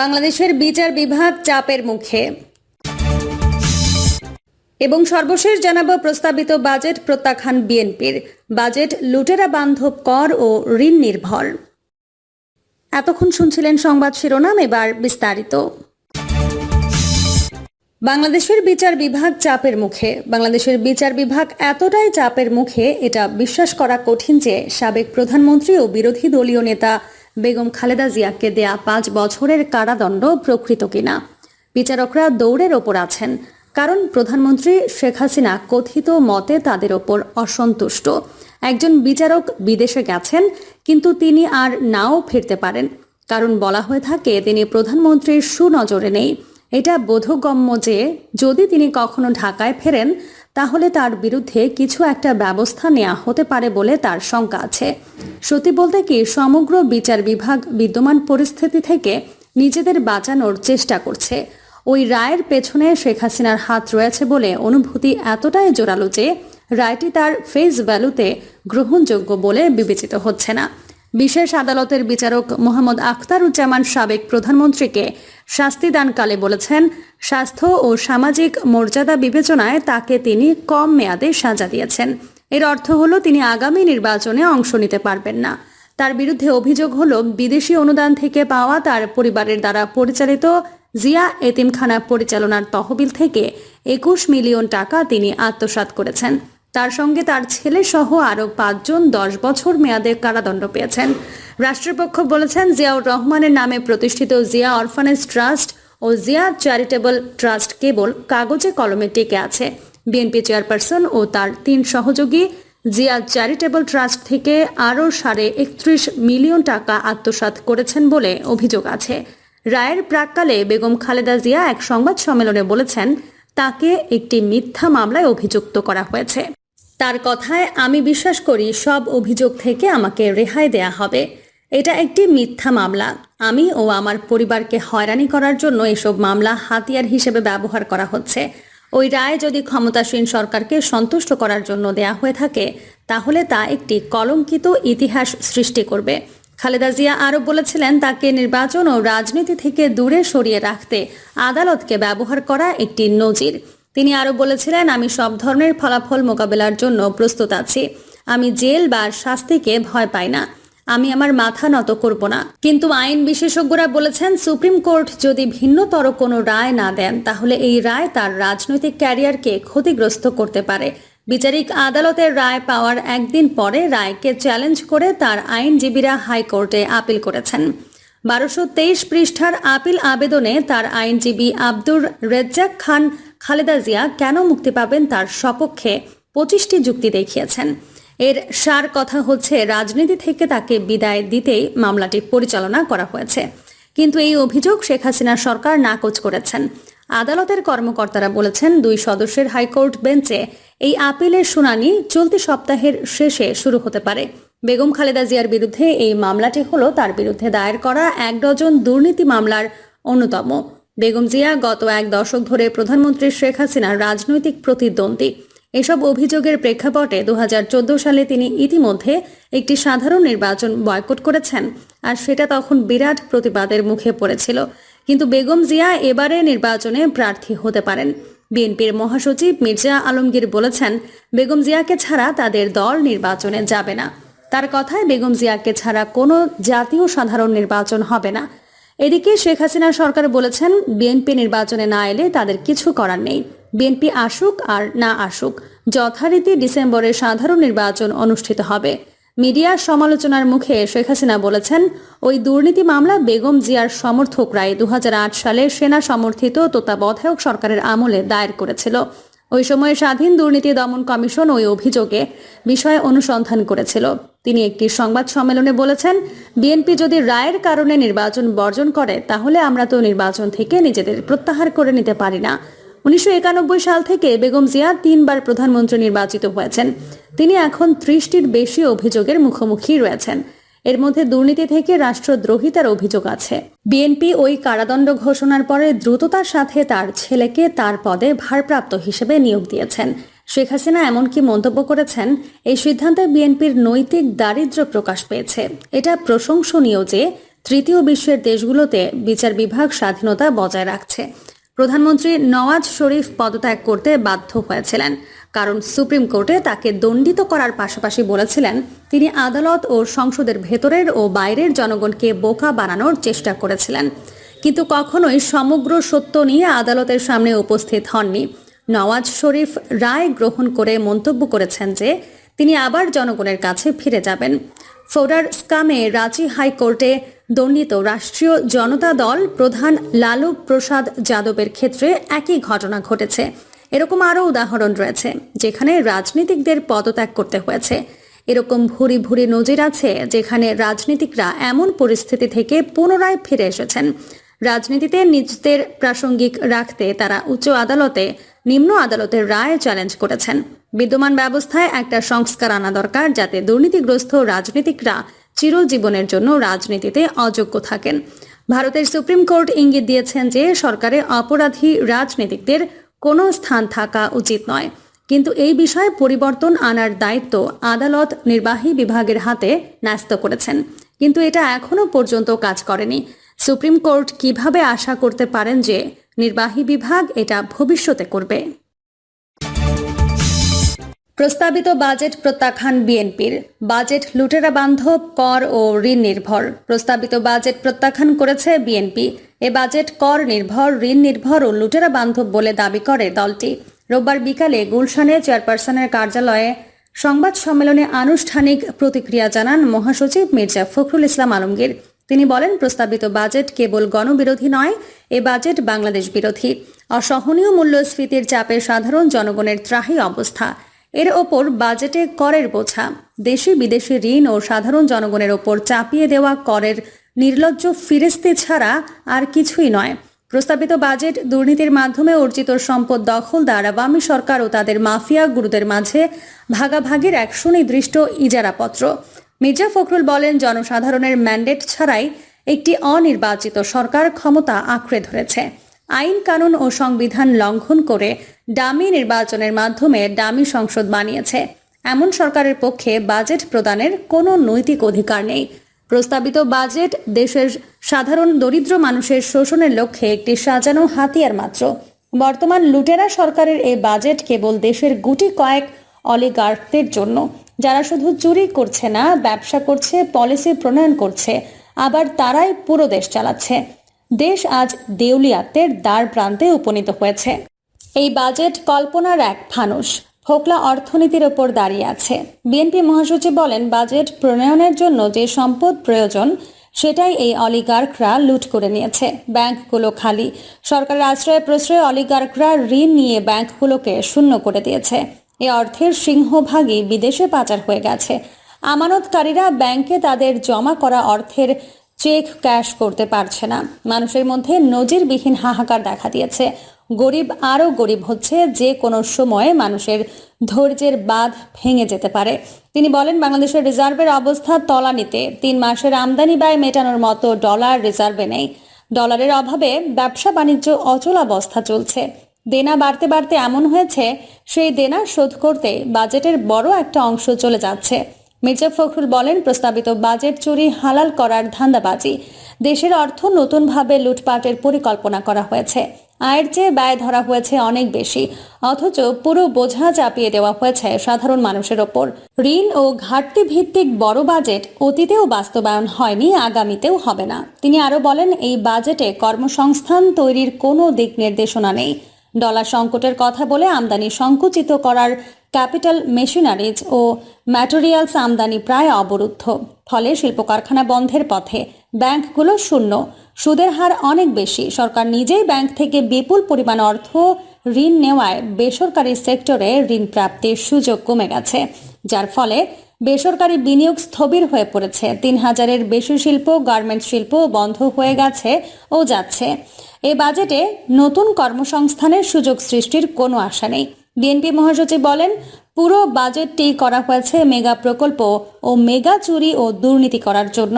বাংলাদেশের বিচার বিভাগ চাপের মুখে। এবং সর্বশেষ জানাব প্রস্তাবিত বাজেট প্রত্যাখ্যান বিএনপির। বাজেট লুটেরা বান্ধব কর ও ঋণ নির্ভর। এতক্ষণ শুনছিলেন সংবাদ শিরোনাম, এবার বিস্তারিত। বাংলাদেশের বিচার বিভাগ চাপের মুখে। বাংলাদেশের বিচার বিভাগ এতটাই চাপের মুখে, এটা বিশ্বাস করা কঠিন যে সাবেক প্রধানমন্ত্রী ও বিরোধী দলীয় নেতা বেগম খালেদা জিয়াকে দেয়া পাঁচ বছরের কারাদণ্ড প্রকৃত কিনা? বিচারকরা দৌড়ের ওপর আছেন। কারণ প্রধানমন্ত্রী শেখ হাসিনা কথিত মতে তাদের ওপর অসন্তুষ্ট। একজন বিচারক বিদেশে গেছেন, কিন্তু তিনি আর নাও ফিরতে পারেন। কারণ বলা হয়ে থাকে, তিনি প্রধানমন্ত্রীর সুনজরে নেই। এটা বোধগম্য যে যদি তিনি কখনো ঢাকায় ফেরেন, তাহলে তার বিরুদ্ধে কিছু একটা ব্যবস্থা নেওয়া হতে পারে বলে তার শঙ্কা আছে। সত্যি বলতে কি, সমগ্র বিচার বিভাগ বিদ্যমান পরিস্থিতি থেকে নিজেদের বাঁচানোর চেষ্টা করছে। ওই রায়ের পেছনে শেখ হাসিনার হাত রয়েছে বলে অনুভূতি এতটাই জোরালো যে রায়টি তার ফেস ভ্যালুতে গ্রহণযোগ্য বলে বিবেচিত হচ্ছে না। বিশেষ আদালতের বিচারক মোহাম্মদ আখতারুজ্জামান সাবেক প্রধানমন্ত্রীকে শাস্তিদানকালে বলেছেন, স্বাস্থ্য ও সামাজিক মর্যাদা বিবেচনায় তাকে তিনি কম মেয়াদে সাজা দিয়েছেন। এর অর্থ হলো, তিনি আগামী নির্বাচনে অংশ নিতে পারবেন না। তার বিরুদ্ধে অভিযোগ হলো, বিদেশি অনুদান থেকে পাওয়া তার পরিবারের দ্বারা পরিচালিত জিয়া এতিমখানা পরিচালনার তহবিল থেকে একুশ মিলিয়ন টাকা তিনি আত্মসাৎ করেছেন। তার সঙ্গে তার ছেলে সহ আরও পাঁচজন দশ বছর মেয়াদে কারাদণ্ড পেয়েছেন। রাষ্ট্রপক্ষ বলেছেন জিয়াউর রহমানের নামে প্রতিষ্ঠিত জিয়া অরফানেজ ট্রাস্ট ও জিয়া চ্যারিটেবল ট্রাস্ট কেবল কাগজে কলমে টিকে আছে। বিএনপি চেয়ারপারসন ও তার তিন সহযোগী জিয়া চ্যারিটেবল ট্রাস্ট থেকে আরও সাড়ে একত্রিশ মিলিয়ন টাকা আত্মসাৎ করেছেন বলে অভিযোগ আছে। রায়ের প্রাককালে বেগম খালেদা জিয়া এক সংবাদ সম্মেলনে বলেছেন, তাকে একটি মিথ্যা মামলায় অভিযুক্ত করা হয়েছে। তার কথায় আমি বিশ্বাস করি সব অভিযোগ থেকে আমাকে রেহাই দেয়া হবে। এটা একটি মিথ্যা মামলা। আমি ও আমার পরিবারকে হয়রানি করার জন্য এসব মামলা হাতিয়ার হিসেবে ব্যবহার করা হচ্ছে। ওই রায় যদি ক্ষমতাসীন সরকারকে সন্তুষ্ট করার জন্য দেয়া হয়ে থাকে, তাহলে তা একটি কলঙ্কিত ইতিহাস সৃষ্টি করবে। খালেদা জিয়া আরও বলেছিলেন, তাকে নির্বাচন ও রাজনীতি থেকে দূরে সরিয়ে রাখতে আদালতকে ব্যবহার করা একটি নজির। তিনি আরও বলেছিলেন, আমি সব ধরনের ফলাফল মোকাবেলার জন্য প্রস্তুত আছি। আমি জেল বা শাস্তিকে ভয় পাই না। আমি আমার মাথা নত করব না। কিন্তু আইন বিশেষজ্ঞরা বলেছেন, সুপ্রিম কোর্ট যদি ভিন্নতর কোনো রায় না দেন, তাহলে এই রায় তার রাজনৈতিক ক্যারিয়ারকে ক্ষতিগ্রস্ত করতে পারে। বিচারিক আদালতের রায় পাওয়ার একদিন পরে রায়কে চ্যালেঞ্জ করে তার আইনজীবীরা হাইকোর্টে আপিল করেছেন। বারোশো তেইশ পৃষ্ঠার আপিল আবেদনে তার আইনজীবী আব্দুর রেজ্জাক খান খালেদা জিয়া কেন মুক্তি পাবেন তার সপক্ষে পঁচিশটি যুক্তি দেখিয়েছেন। এর সার কথা হচ্ছে, রাজনীতি থেকে তাকে বিদায় দিতেই মামলাটি পরিচালনা করা হয়েছে। কিন্তু এই অভিযোগ শেখ হাসিনার সরকার নাকচ করেছেন। আদালতের কর্মকর্তারা বলেছেন, দুই সদস্যের হাইকোর্ট বেঞ্চে এই আপিলের শুনানি চলতি সপ্তাহের শেষে শুরু হতে পারে। বেগম খালেদা জিয়ার বিরুদ্ধে এই মামলাটি হলো তার বিরুদ্ধে দায়ের করা এক ডজন দুর্নীতি মামলার অন্যতম। বেগম জিয়া গত এক দশক ধরে প্রধানমন্ত্রী শেখ হাসিনার রাজনৈতিক প্রতিদ্বন্দ্বী। এসব অভিযোগের প্রেক্ষাপটে দু হাজার চোদ্দ সালে তিনি ইতিমধ্যে একটি সাধারণ নির্বাচন বয়কট করেছেন, আর সেটা তখন বিরাট প্রতিবাদের মুখে পড়েছিল। কিন্তু বেগম জিয়া এবারে নির্বাচনে প্রার্থী হতে পারেন। বিএনপির মহাসচিব মির্জা আলমগীর বলেছেন, বেগম জিয়াকে ছাড়া তাদের দল নির্বাচনে যাবে না। তার কথায়, বেগম জিয়াকে ছাড়া কোনো জাতীয় সাধারণ নির্বাচন হবে না। এদিকে শেখ হাসিনা সরকার বলেছেন, বিএনপি নির্বাচনে না এলে তাদের কিছু করার নেই। বিএনপি আসুক আর না আসুক, যথারীতি ডিসেম্বরে সাধারণ নির্বাচন অনুষ্ঠিত হবে। মিডিয়ার সমালোচনার মুখে শেখ হাসিনা বলেছেন, ওই দুর্নীতি মামলা বেগম জিয়ার সমর্থকরাই দু হাজার আট সালে সেনা সমর্থিত তত্ত্বাবধায়ক সরকারের আমলে দায়ের করেছিল। ওই সময়ে স্বাধীন দুর্নীতি দমন কমিশন ওই অভিযোগে বিষয়ে অনুসন্ধান করেছিল। তিনি একটি সংবাদ সম্মেলনে বলেছেন, বিএনপি যদি রায়ের কারণে নির্বাচন বর্জন করে, তাহলে আমরা তো নির্বাচন থেকে নিজেদের প্রত্যাহার করে নিতে পারি না। উনিশশো একানব্বই সাল থেকে বেগম জিয়া তিনবার প্রধানমন্ত্রী নির্বাচিত হয়েছেন। তিনি এখন ত্রিশটির বেশি অভিযোগের মুখোমুখি রয়েছেন। এর মধ্যে দুর্নীতি থেকে রাষ্ট্রদ্রোহিতার অভিযোগ আছে। বিএনপি ওই কারাদণ্ড ঘোষণার পরে দ্রুততার সাথে তার ছেলেকে তার পদে ভারপ্রাপ্ত হিসেবে নিয়োগ দিয়েছেন। শেখ হাসিনা এমনকি মন্তব্য করেছেন, এই সিদ্ধান্তে বিএনপির নৈতিক দারিদ্র্য প্রকাশ পেয়েছে। এটা প্রশংসনীয় যে তৃতীয় বিশ্বের দেশগুলোতে বিচার বিভাগ স্বাধীনতা বজায় রাখছে। প্রধানমন্ত্রী নওয়াজ শরীফ পদত্যাগ করতে বাধ্য হয়েছিলেন। কারণ সুপ্রিম কোর্টে তাকে দণ্ডিত করার পাশাপাশি বলেছিলেন, তিনি আদালত ও সংসদের ভেতরের ও বাইরের জনগণকে বোকা বানানোর চেষ্টা করেছিলেন। কিন্তু কখনোই সমগ্র সত্য নিয়ে আদালতের সামনে উপস্থিত হননি। নওয়াজ শরীফ রায় গ্রহণ করে মন্তব্য করেছেন যে, তিনি আবার জনগণের কাছে ফিরে যাবেন। ফোডার স্কামে রাঁচি হাইকোর্টে দণ্ডিত রাষ্ট্রীয় জনতা দল প্রধান লালু প্রসাদ যাদবের ক্ষেত্রে একই ঘটনা ঘটেছে। এরকম আরও উদাহরণ রয়েছে, যেখানে রাজনীতিকদের পদত্যাগ করতে হয়েছে। এরকম ভুরি ভুরি নজির আছে, যেখানে রাজনীতিকরা এমন পরিস্থিতি থেকে পুনরায় ফিরে এসেছেন। রাজনীতিতে নিজেদের প্রাসঙ্গিক রাখতে তারা উচ্চ আদালতে, নিম্ন আদালতের রায় চ্যালেঞ্জ করেছেন। বিদ্যমান ব্যবস্থায় একটা সংস্কার আনা দরকার, যাতে দুর্নীতিগ্রস্ত রাজনীতিকরা চিরজীবনের জন্য রাজনীতিতে অযোগ্য থাকেন। ভারতের সুপ্রিম কোর্ট ইঙ্গিত দিয়েছেন যে সরকারে অপরাধী রাজনীতিকদের কোনো স্থান থাকা উচিত নয়। কিন্তু এই বিষয়ে পরিবর্তন আনার দায়িত্ব আদালত নির্বাহী বিভাগের হাতে ন্যস্ত করেছেন। কিন্তু এটা এখনও পর্যন্ত কাজ করেনি। সুপ্রিম কোর্ট কীভাবে আশা করতে পারেন যে নির্বাহী বিভাগ এটা ভবিষ্যতে করবে? প্রস্তাবিত বাজেট প্রত্যাখ্যান বিএনপির। বাজেট লুটেরা বান্ধব, কর ও ঋণ নির্ভর। প্রস্তাবিত বাজেট প্রত্যাখ্যান করেছে বিএনপি। এ বাজেট কর নির্ভর, ঋণ নির্ভর ও লুটেরা বান্ধব বলে দাবি করে দলটি। রোববার বিকালে গুলশানে চেয়ারপারসনের কার্যালয়ে সংবাদ সম্মেলনে আনুষ্ঠানিক প্রতিক্রিয়া জানান মহাসচিব মির্জা ফখরুল ইসলাম আলমগীর। তিনি বলেন, প্রস্তাবিত বাজেট কেবল গণবিরোধী নয়, এ বাজেট বাংলাদেশ বিরোধী। অসহনীয় মূল্যস্ফীতির চাপে সাধারণ জনগণের ত্রাহি অবস্থা। এর ওপর বাজেটে করের বোঝা। দেশি বিদেশি ঋণ ও সাধারণ জনগণের ওপর চাপিয়ে দেওয়া করের নির্লজ্জ ফিরেস্তি ছাড়া আর কিছুই নয়। প্রস্তাবিত বাজেট দুর্নীতির মাধ্যমে অর্জিত সম্পদ দখলদার আওয়ামী সরকার ও তাদের মাফিয়া গুরুদের মাঝে ভাগাভাগির এক সুনির্দিষ্ট ইজারাপত্র। মির্জা ফখরুল বলেন, জনসাধারণের ম্যান্ডেট ছাড়াই একটি অনির্বাচিত সরকার ক্ষমতা আঁকড়ে ধরেছে। আইন কানুন ও সংবিধান লঙ্ঘন করে ডামি নির্বাচনের মাধ্যমে ডামি সংসদ বানিয়েছে। এমন সরকারের পক্ষে বাজেট প্রদানের কোনো নৈতিক অধিকার নেই। প্রস্তাবিত বাজেট দেশের সাধারণ দরিদ্র মানুষের শোষণের লক্ষ্যে একটি সাজানো হাতিয়ার মাত্র। বর্তমান লুটেরা সরকারের এই বাজেট কেবল দেশের গুটি কয়েক অলিগার্কদের জন্য। যারা শুধু চুরি করছে না, ব্যবসা করছে, পলিসি প্রণয়ন করছে, আবার তারাই পুরো দেশ চালাচ্ছে। দেশ আজ দেউলিয়াত্বের দ্বার প্রান্তে উপনীত হয়েছে। এই বাজেট কল্পনার এক ফানুষ। ফোকলা অর্থনীতির ওপর দাঁড়িয়ে আছে। বিএনপি মহাসচিব বলেন, বাজেট প্রণয়নের জন্য যে সম্পদ প্রয়োজন, সেটাই এই অলিগার্করা লুট করে নিয়েছে। ব্যাংকগুলো খালি। সরকারের আশ্রয় প্রশ্রয় অলিগার্করা ঋণ নিয়ে ব্যাংকগুলোকে শূন্য করে দিয়েছে। এ অর্থের সিংহভাগই বিদেশে পাচার হয়ে গেছে। আমানতকারীরা ব্যাংকে তাদের জমা করা অর্থের চেক ক্যাশ করতে পারছে না। মানুষের মধ্যে নজিরবিহীন হাহাকার দেখা দিয়েছে। গরিব আরও গরিব হচ্ছে যে কোনো সময়ে মানুষের ধৈর্যের বাঁধ ভেঙে যেতে পারে। তিনি বলেন, বাংলাদেশের রিজার্ভের অবস্থা তলানিতে। তিন মাসের আমদানি ব্যয় মেটানোর মতো ডলার রিজার্ভে নেই। ডলারের অভাবে ব্যবসা বাণিজ্য অচলাবস্থা চলছে। দেনা বাড়তে বাড়তে এমন হয়েছে, সেই দেনা শোধ করতে বাজেটের বড় একটা অংশ চলে যাচ্ছে। মির্জা ফখরুল বলেন, প্রস্তাবিত বাজেট চুরি হালাল করার ধান্দাবাজি। দেশের অর্থ নতুনভাবে লুটপাটের পরিকল্পনা করা হয়েছে। আয়ের চেয়ে ব্যয় ধরা হয়েছে অনেক বেশি। অথচ পুরো বোঝা চাপিয়ে দেওয়া হয়েছে সাধারণ মানুষের ওপর। ঋণ ও ঘাটতি ভিত্তিক বড় বাজেট অতীতেও বাস্তবায়ন হয়নি, আগামীতেও হবে না। তিনি আরও বলেন, এই বাজেটে কর্মসংস্থান তৈরির কোনো দিক নির্দেশনা নেই। ডলার সংকটের কথা বলে আমদানি সংকুচিত করার ক্যাপিটাল মেশিনারিজ ও ম্যাটেরিয়ালস আমদানি প্রায় অবরুদ্ধ। ফলে শিল্প কারখানা বন্ধের পথে ব্যাংকগুলো শূন্য। সুদের হার অনেক বেশি। সরকার নিজেই ব্যাংক থেকে বিপুল পরিমাণ অর্থ ঋণ নেওয়ায় বেসরকারি সেক্টরে ঋণ প্রাপ্তির সুযোগ কমে গেছে। যার ফলে বেসরকারি বিনিয়োগ স্থবির হয়ে পড়েছে। তিন হাজারের বেশি শিল্প, গার্মেন্টস শিল্প বন্ধ হয়ে গেছে ও যাচ্ছে। এ বাজেটে নতুন কর্মসংস্থানের সুযোগ সৃষ্টির কোনো আশা নেই। বিএনপি মহাসচিব বলেন, পুরো বাজেটটি করা হয়েছে মেগা প্রকল্প ও মেগা চুরি ও দুর্নীতি করার জন্য।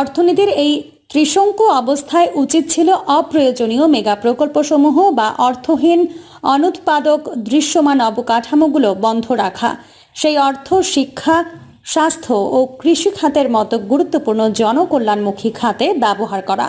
অর্থনীতির এই ত্রিশঙ্কু অবস্থায় উচিত ছিল অপ্রয়োজনীয় মেগা প্রকল্পসমূহ বা অর্থহীন অনুৎপাদক দৃশ্যমান অবকাঠামোগুলো বন্ধ রাখা। সেই অর্থ শিক্ষা, স্বাস্থ্য ও কৃষি খাতের মতো গুরুত্বপূর্ণ জনকল্যাণমুখী খাতে ব্যবহার করা।